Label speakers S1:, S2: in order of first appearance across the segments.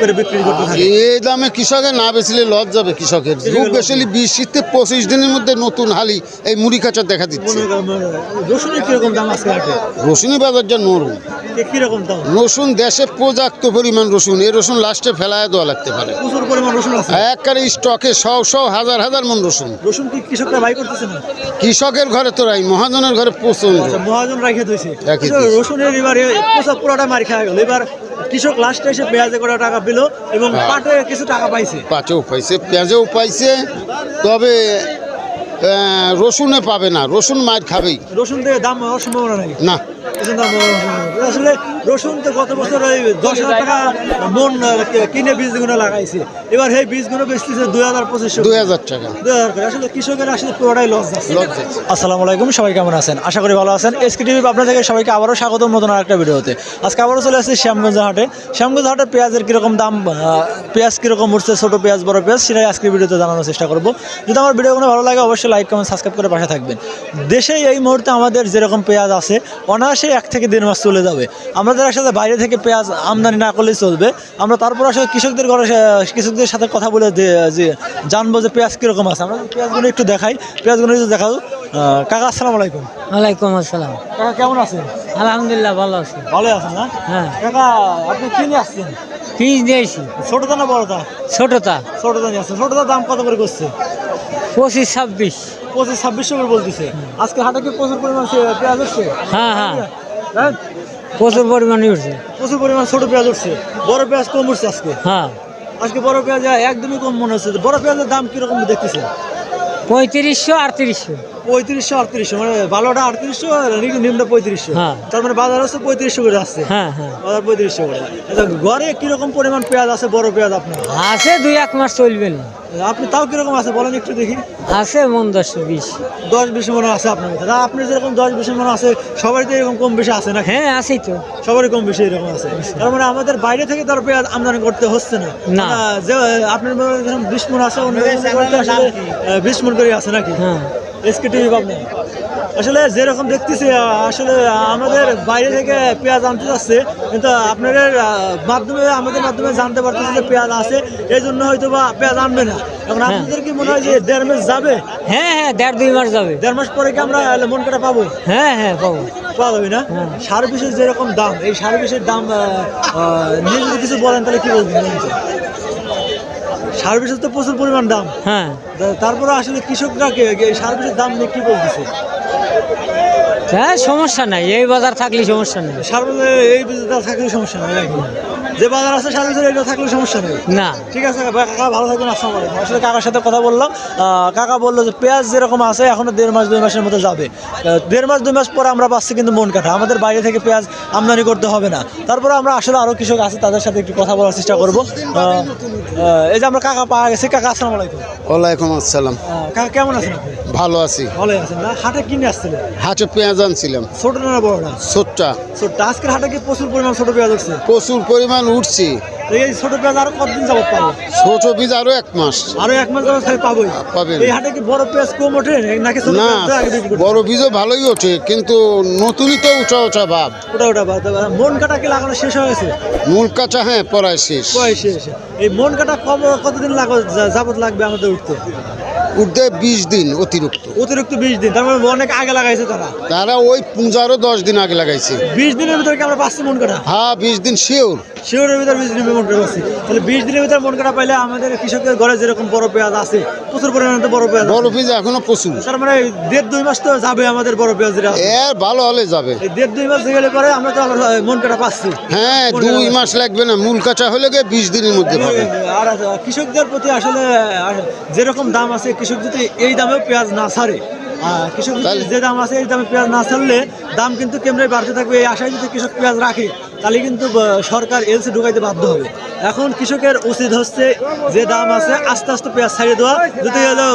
S1: করে বিক্রি করতে থাকে।
S2: এই দামে কৃষকের না বেচলে লস যাবে কৃষকের। বেশি বিশ শীতে পঁচিশ দিনের মধ্যে নতুন হালি এই মুড়ি কাঁচা দেখা দিচ্ছে।
S1: রসুনের কীরকম দাম আজকে হাটে?
S2: রসুনি বাজার যা নরম।
S1: এ কীরকম দাম?
S2: রসুন দেশে পর্যাপ্ত পরিমাণ রসুন। এই রসুন লাস্টে ফেলায় দেওয়া লাগতে পারে।
S1: প্রচুর পরিমাণ রসুন আছে।
S2: একবারে স্টকে শ শ হাজার হাজার মন রসুন।
S1: রসুন কি কৃষকরা বাই করতেছে না?
S2: কৃষকের ঘরে তো রাই মহাজনের ঘরে প্রচণ্ড
S1: আচ্ছা মহাজন রাখে দিয়েছে।
S2: রেখে দিয়েছে।
S1: রসুনের এবার পোষা পুরোটা মারি খাওয়া গেল। এবার কৃষক লাস্টে এসে পেঁয়াজে করে টাকা পেল এবং
S2: হ্যাঁ।
S1: পাটে কিছু টাকা পাইছে।
S2: পাঁচেও পাইছে পেঁয়াজেও পাইছে তবে রসুনে পাবে না। রসুন মার খাবেই।
S1: রসুন থেকে দাম হওয়ার সম্ভাবনা নাই।
S2: না।
S1: আসলে রসুন তো গত বছর ওই দশ হাজার টাকা মন কিনে বীজগুলো লাগাইছে। এবার সেই বীজগুলো বেচতেছে দুই হাজার পঁচিশশো।
S2: দুই হাজার টাকা।
S1: দুই হাজার করে। আসলে কৃষকের আসলে পুরোটাই লস যাচ্ছে।
S2: লস যাচ্ছে।
S1: আসসালামু আলাইকুম সবাই কেমন আছেন? আশা করি ভালো আছেন। এসকে টিভি আপনাদেরকে সবাইকে আবারও স্বাগতম নতুন আরেকটা ভিডিওতে। আজকে আবারও চলে আসছি শ্যামগঞ্জ হাটে। শ্যামগঞ্জ হাটে পেঁয়াজের কীরকম দাম পেঁয়াজ কীরকম উঠছে ছোটো পেঁয়াজ বড় পেঁয়াজ সেটাই আজকের ভিডিওতে জানানোর চেষ্টা করব। যদি আমার ভিডিওগুলো ভালো লাগে অবশ্যই লাইক কমেন্ট সাবস্ক্রাইব করে পাশে থাকবেন। দেশে এই মুহূর্তে আমাদের যেরকম পেঁয়াজ আছে অনায়াসে এক থেকে দেড় মাস চলে যাবে। আমাদের আসলে বাইরে থেকে পেঁয়াজ আমদানি না করলেই চলবে। আমরা তারপর আসলে কৃষকদের ঘরে কৃষকদের সাথে কথা বলে যে জানব যে পেঁয়াজ কীরকম আছে। আমরা পেঁয়াজগুলো একটু দেখাই। পেঁয়াজগুলো একটু দেখাও। কাকা আসসালামু আলাইকুম।
S3: ওয়ালাইকুম আসসালাম।
S1: কাকা কেমন আছেন?
S3: আলহামদুলিল্লাহ ভালো আছি।
S1: ভালো আছেন না?
S3: হ্যাঁ।
S1: কাকা আপনি কি নিয়ে আসছেন?
S3: পিস দিয়েছি
S1: ছোটটা না বড়টা
S3: ছোটটা
S1: ছোটটা নিয়ে আসছেন। ছোটটার দাম কত করে করছে?
S3: পঁচিশ ছাব্বিশ।
S1: পঁচিশ ছাব্বিশশো করে বলতেছে। আজকে হাটে কি প্রচুর পরিমাণ পেঁয়াজ উঠছে
S3: হ্যাঁ হ্যাঁ।
S1: হ্যাঁ।
S3: প্রচুর পরিমাণে উঠছে।
S1: প্রচুর পরিমাণ ছোট পেঁয়াজ উঠছে। বড় পেঁয়াজ কম উঠছে আজকে।
S3: হ্যাঁ।
S1: আজকে বড় পেঁয়াজ একদমই কম মনে হচ্ছে। বড় পেঁয়াজের দাম কীরকম দেখতেছে
S3: পঁয়ত্রিশশো আটত্রিশশো।
S1: পঁয়ত্রিশশো আটত্রিশশো মানে ভালোটা আটত্রিশশো আর নিম্ন- পঁয়ত্রিশশো।
S3: হ্যাঁ।
S1: তার মানে বাজার হচ্ছে পঁয়ত্রিশশো করে আসছে
S3: হ্যাঁ হ্যাঁ।
S1: বাজার পঁয়ত্রিশশো করে। আচ্ছা, ঘরে কীরকম পরিমাণ পেঁয়াজ আছে বড় পেঁয়াজ আপনার?
S3: আছে দুই এক মাস চলবে না।
S1: আপনি তাও কীরকম আছে বলেন একটু দেখি।
S3: আছে মন দশ বিশ।
S1: দশ বিশ মনে আছে আপনার কাছে আপনি যেরকম দশ বিশ মনে আছে সবারই তো এরকম কম বেশি আছে না
S3: হ্যাঁ আছেই তো।
S1: সবারই কম বেশি এরকম আছে। তার মানে আমাদের বাইরে থেকে তার পেঁয়াজ আমদানি করতে হচ্ছে না।
S3: না।
S1: যে আপনার মনে বিশ মন আছে বিশ মন করে আছে নাকি?
S3: হ্যাঁ।
S1: এসকে টিভি পাবনা আসলে যেরকম দেখতেছি আসলে আমাদের বাইরে থেকে পেঁয়াজ আনতে যাচ্ছে কিন্তু আপনাদের মাধ্যমে আমাদের মাধ্যমে জানতে পারতেছে যে পেঁয়াজ আছে এই জন্য হয়তো বা পেঁয়াজ আনবে না। এখন
S3: হ্যাঁ।
S1: আপনাদের কি মনে হয় যে দেড় মাস যাবে?
S3: হ্যাঁ হ্যাঁ দেড় দুই মাস যাবে।
S1: দেড় মাস পরে কি আমরা মন কাটা পাবো?
S3: হ্যাঁ হ্যাঁ পাবো।
S1: পাওয়া যাবে না?
S3: হ্যাঁ।
S1: সার বিষের যেরকম দাম এই সার বিষের দাম নিয়ে যদি কিছু বলেন তাহলে কি বলবেন? সার বিষের তো প্রচুর পরিমাণ দাম।
S3: হ্যাঁ।
S1: তারপরে আসলে কৃষকরা কে এই সার বিষের দাম নিয়ে কি বলতেছে?
S3: হ্যাঁ সমস্যা নাই। এই বাজার থাকলে সমস্যা নেই।
S1: সার এই বাজার থাকলে সমস্যা নাই যে বাজার আছে সার বিষের এটা থাকলে সমস্যা নেই।
S3: না।
S1: ঠিক আছে কাকা ভালো থাকবেন আসসালামু আলাইকুম। আসলে কাকার সাথে কথা বললাম কাকা বলল যে পেঁয়াজ যেরকম আছে এখনও দেড় মাস দুই মাসের মতো যাবে। দেড় মাস দুই মাস পরে আমরা পাচ্ছি কিন্তু মন কাঠা আমাদের বাইরে থেকে পেঁয়াজ আমদানি করতে হবে না। তারপরে আমরা আসলে আরও কৃষক আছে তাদের সাথে একটু কথা বলার চেষ্টা করব। এই যে আমরা কাকা পাওয়া গেছি কাকা আসসালামু আলাইকুম।
S2: ওয়ালাইকুম আসসালাম।
S1: কাকা কেমন আছেন
S2: ভালো আছি।
S1: ভালোই আছেন না? হাটে কিনে আসছিলেন?
S2: হাটে পেঁয়াজ আনছিলাম।
S1: ছোট না বড়?
S2: না ছোটটা।
S1: ছোট আজকের হাটে কি প্রচুর পরিমাণ ছোট পেঁয়াজ উঠছে?
S2: প্রচুর পরিমাণ উঠছে।
S1: এই ছোট পেঁয়াজ আরও কতদিন যাবত পাবো?
S2: ছোট বীজ আরও এক মাস।
S1: আরও এক মাস যাবত খালি পাবোই।
S2: পাবেন।
S1: এই হাটে কি বড় পেঁয়াজ কম ওঠে? নাকি ছোট
S2: না বড় বীজও ভালোই ওঠে কিন্তু নতুনই তো উঁচা উঁচা ভাব।
S1: ওটা ওটা দাও। মন কাটা কি লাগানো শেষ হয়ে গেছে?
S2: মূল কাঁচা হ্যাঁ পড়ায় শেষ।
S1: বয়সে এসে এই মন কাটা কম কতদিন লাগ যাবত লাগবে আমাদের উঠতে?
S2: উঠতে বিশ দিন অতিরিক্ত।
S1: অতিরিক্ত বিশ দিন তার মানে অনেক আগে লাগাইছে তারা।
S2: তারা ওই পূজারও দশ দিন আগে লাগাইছে।
S1: বিশ দিনের ভিতরে কি আমরা পাচ্ছি মন কাটা?
S2: হ্যাঁ বিশ দিন শিওর।
S1: শিওরের ভিতরে বিশ দিনের মন পাচ্ছি তাহলে বিশ দিনের ভিতরে মন কাটা পাইলে আমাদের কৃষকের ঘরে যেরকম বড় পেঁয়াজ আছে প্রচুর পরিমাণে তো বড় পেঁয়াজ।
S2: বড় বীজ এখনও প্রচুর।
S1: তার মানে দেড় দুই মাস তো যাবে আমাদের বড় পেঁয়াজ যেটা
S2: ভালো হলে যাবে।
S1: দেড় দুই মাস গেলে পরে আমরা তো মন কাটা পাচ্ছি।
S2: হ্যাঁ দুই মাস লাগবে না মূল কাঁচা হলে গিয়ে বিশ দিনের মধ্যে পাবে।
S1: আর কৃষকদের প্রতি আসলে যেরকম দাম আছে কৃষক যদি এই দামেও পেঁয়াজ না ছাড়ে কৃষক যে দাম আছে এই দামে পেঁয়াজ না ছাড়লে দাম কিন্তু কেমনে বাড়তে থাকবে? এই আশায় যদি কৃষক পেঁয়াজ রাখে তাহলে কিন্তু সরকার এলসি ঢুকাইতে বাধ্য হবে। এখন কৃষকের উচিত হচ্ছে যে দাম আছে আস্তে আস্তে পেঁয়াজ ছাড়িয়ে দেওয়া যদি হলো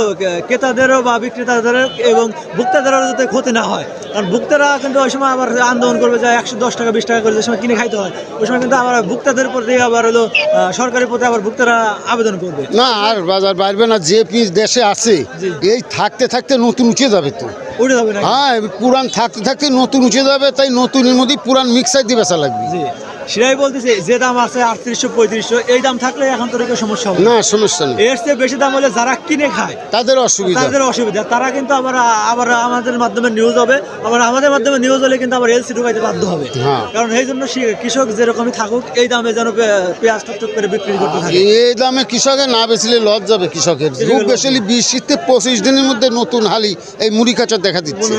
S1: ক্রেতাদেরও বা বিক্রেতাদের এবং ভোক্তাদেরও যাতে ক্ষতি না হয়। কারণ ভোক্তারা কিন্তু ওই সময় আবার আন্দোলন করবে যে একশো দশ টাকা বিশ টাকা করে যে সময় কিনে খাইতে হয় ওই সময় কিন্তু আবার ভোক্তাদের প্রতি আবার হলো সরকারের প্রতি আবার ভোক্তারা আবেদন করবে।
S2: না আর বাজার বাড়বে না যে পিস দেশে আছে। এই থাকতে থাকতে নতুন উঠে যাবে তো।
S1: উঠে যাবে না।
S2: হ্যাঁ পুরান থাকতে থাকতে নতুন উঠে যাবে তাই নতুনের মধ্যে পুরান মিক্সার দিয়ে বেচা লাগবে।
S1: সেটাই বলতেছে যে দাম আছে আটত্রিশশো পঁয়ত্রিশশো এই দাম থাকলে এখন তো সমস্যা হবে না।
S2: সমস্যা নেই।
S1: এর চেয়ে বেশি দাম হলে যারা কিনে খায়
S2: তাদের অসুবিধা।
S1: তাদের অসুবিধা। তারা কিন্তু আবার আবার আমাদের মাধ্যমে নিউজ হবে আবার আমাদের মাধ্যমে নিউজ হলে কিন্তু আবার এলসি ঢুকাইতে বাধ্য হবে।
S2: হ্যাঁ।
S1: কারণ এই জন্য কৃষক যেরকমই থাকুক এই দামে যেন পেঁয়াজ টুকটুক করে বিক্রি করতে থাকে।
S2: এই দামে কৃষকের না বেচলে লস যাবে কৃষকের। খুব বেশি বিশ শীতে পঁচিশ দিনের মধ্যে নতুন হালি এই মুড়ি কাঁচা দেখা দিচ্ছে।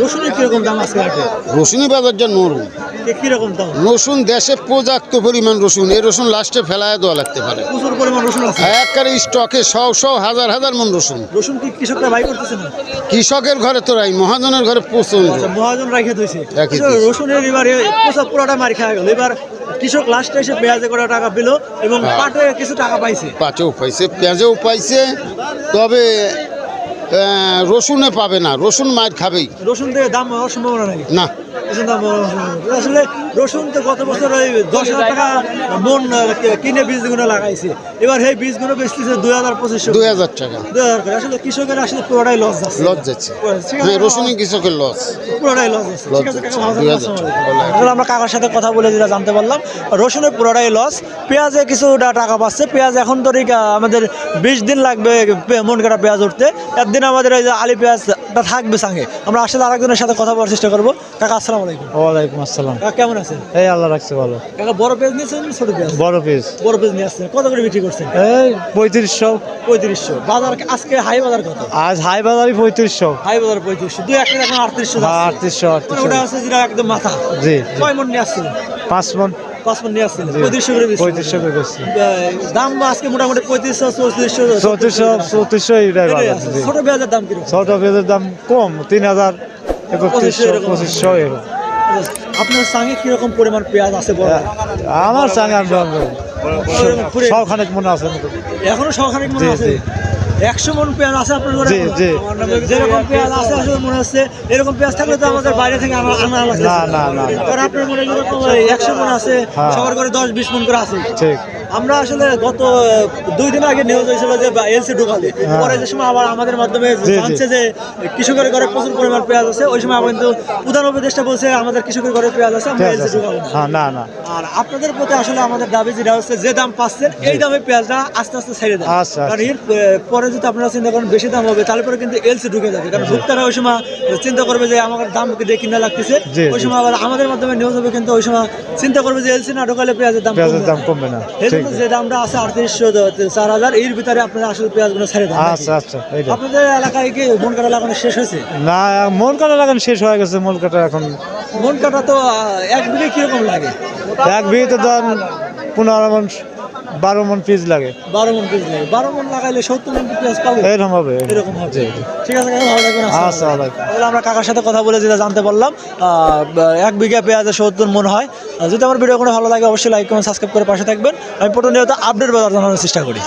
S1: রসুনের কীরকম দাম আজকে? হাটে
S2: রসুনি বাজার যা নরম।
S1: কীরকম দাম?
S2: রসুন দেশে পর্যাপ্ত পরিমাণ রসুন। এই রসুন লাস্টে ফেলায় দেওয়া লাগতে পারে।
S1: প্রচুর পরিমাণ রসুন আছে।
S2: একবারে স্টকে শ শ হাজার হাজার মন রসুন।
S1: রসুন কি কৃষকরা বাই করতেছে না?
S2: কৃষকের ঘরে তো রাই মহাজনের ঘরে প্রচণ্ড
S1: আচ্ছা, মহাজন রাখে দিয়েছে
S2: দিয়েছে।
S1: রসুনের এবার পোষা পুরোটা মারি খাওয়া গেল। এবার কৃষক লাস্টে এসে পেঁয়াজে করে টাকা পেল এবং
S2: হ্যাঁ।
S1: পাটে কিছু টাকা পাইছে।
S2: পাঁচেও পাইছে পেঁয়াজেও পাইছে। তবে রসুনে পাবে না। রসুন মার খাবেই।
S1: রসুন থেকে দাম হওয়ার সম্ভাবনা নাই।
S2: না।
S1: আসলে রসুন তো গত বছর ওই দশ হাজার টাকা মন কিনে বীজগুলো লাগাইছে। এবার সেই বীজগুলো বেচতেছে দুই হাজার পঁচিশশো।
S2: দুই হাজার টাকা।
S1: দুই হাজার করে। আসলে কৃষকের আসলে পুরোটাই লস যাচ্ছে।
S2: লস যাচ্ছে। রসুনই কৃষকের লস।
S1: পুরোটাই লস যাচ্ছে। আছে
S2: টাকা।
S1: আসলে আমরা কাকার সাথে কথা বলে যেটা জানতে পারলাম রসুনের পুরোটাই লস। পেঁয়াজে কিছু টাকা পাচ্ছে। পেঁয়াজ এখন তো আমাদের বিশ দিন লাগবে মন কাটা পেঁয়াজ উঠতে। একদিন আমাদের এই যে আলি পেঁয়াজটা থাকবে সঙ্গে। আমরা আসলে আরেকজনের সাথে কথা বলার চেষ্টা করব। কাকা আসসালামু আলাইকুম।
S4: ওয়ালাইকুম আসসালাম।
S1: কেমন আছেন?
S4: এই আল্লাহ রাখছে ভালো।
S1: কাকা বড় পেঁয়াজ নিয়েছেন ছোট পেঁয়াজ?
S4: বড় পিস
S1: বড় পেঁয়াজ নিয়ে আসছেন। কত করে বিক্রি করছেন?
S4: এই পঁয়ত্রিশশো।
S1: পঁয়ত্রিশশো। বাজার আজকে হাই বাজার কত?
S4: আজ হাই বাজারই পঁয়ত্রিশশো।
S1: হাই বাজার পঁয়ত্রিশশো। দুই একটা এখন আটত্রিশশো
S4: হ্যাঁ আটত্রিশশো
S1: মানে
S4: আটত্রিশশো।
S1: ওটা আছে যেটা একদম মাথা।
S4: জি জি।
S1: কয় মন নিয়ে আসছিলেন
S4: পাঁচ মন।
S1: পাঁচ মন নিয়ে আসছিলেন পঁয়ত্রিশশো করে
S4: পঁয়ত্রিশশো করে
S1: দাম আজকে মোটামুটি পঁয়ত্রিশশো চৌত্রিশশো
S4: চৌত্রিশশো চৌত্রিশশো এটাই
S1: ছোট পেঁয়াজের দাম কীরকম?
S4: ছোট পেঁয়াজের দাম কম তিন হাজার
S1: এরকম।
S4: পঁচিশশো এরকম।
S1: আপনার সঙ্গে কীরকম পরিমাণ পেঁয়াজ আছে বড়
S4: আমার সঙ্গে সবখানেক মনে আছে
S1: এখনও সখানিক মনে আছে? একশো মন পেঁয়াজ আছে আপনার ঘরে। যেরকম পেঁয়াজ আছে আসলে মনে হচ্ছে এরকম পেঁয়াজ থাকলে তো আমাদের বাইরে থেকে আনা আনা লাগছে
S4: না, না, না, না।
S1: কারণ আপনার মনে যেরকম একশো মন আছে
S4: হ্যাঁ।
S1: সবার করে দশ বিশ মন করে আছে।
S4: ঠিক।
S1: আমরা আসলে গত দুই দিন আগে নিউজ হয়েছিল যে এলসি ঢুকালে। পরে যে সময় আবার আমাদের মাধ্যমে জানছে যে কৃষকের ঘরে প্রচুর পরিমাণ পেঁয়াজ আছে ওই সময় কিন্তু প্রধান উপদেষ্টা বলছে আমাদের কৃষকের ঘরে পেঁয়াজ আছে আমরা এলসি। ঢুকাবো না।
S4: হ্যাঁ না না।
S1: আর আপনাদের প্রতি আসলে আমাদের দাবি যেটা হচ্ছে যে দাম পাচ্ছেন এই দামে পেঁয়াজটা আস্তে আস্তে ছেড়ে দেন।
S4: আচ্ছা,
S1: কারণ এর পরে যদি আপনারা চিন্তা করেন বেশি দাম হবে তাহলে পরে কিন্তু এলসি ঢুকে যাবে। কারণ ভোক্তারা ওই সময় চিন্তা করবে যে আমার দাম দিয়ে কিনা লাগতেছে? ওই সময় আবার আমাদের মাধ্যমে নিউজ হবে কিন্তু ওই সময় চিন্তা করবে যে এলসি না ঢোকালে পেঁয়াজের দাম
S4: পেঁয়াজের
S1: কমবে না।
S4: কমবে না
S1: এই
S4: ঠিক
S1: জন্য যে দামটা আছে আটত্রিশশো চার হাজার এর ভিতরে আপনারা আসলে পেঁয়াজগুলো ছেড়ে দেন
S4: আচ্ছা আচ্ছা
S1: আপনাদের এলাকায় কি মন কাটা লাগানো শেষ হয়েছে?
S4: না মন কাটা লাগান শেষ হয়ে গেছে মন কাটা এখন।
S1: মন কাটা তো এক বিঘে কীরকম লাগে?
S4: এক বিঘিতে ধর পনেরো মন বারো মন পিস লাগে।
S1: বারো মন পিস লাগে। বারো মন লাগাইলে সত্তর মন পিস পাবো?
S4: এরকম হবে।
S1: এরকম হবে। ঠিক আছে ভালো থাকবেন
S4: আচ্ছা
S1: তাহলে আমরা কাকার সাথে কথা বলে যেটা জানতে পারলাম এক বিঘা পেঁয়াজে সত্তর মন হয়। যদি আমার ভিডিও কোনো ভালো লাগে অবশ্যই লাইক কমেন্ট সাবস্ক্রাইব করে পাশে থাকবেন। আমি প্রতিনিয়ত আপডেট বাজার জানানোর চেষ্টা করি।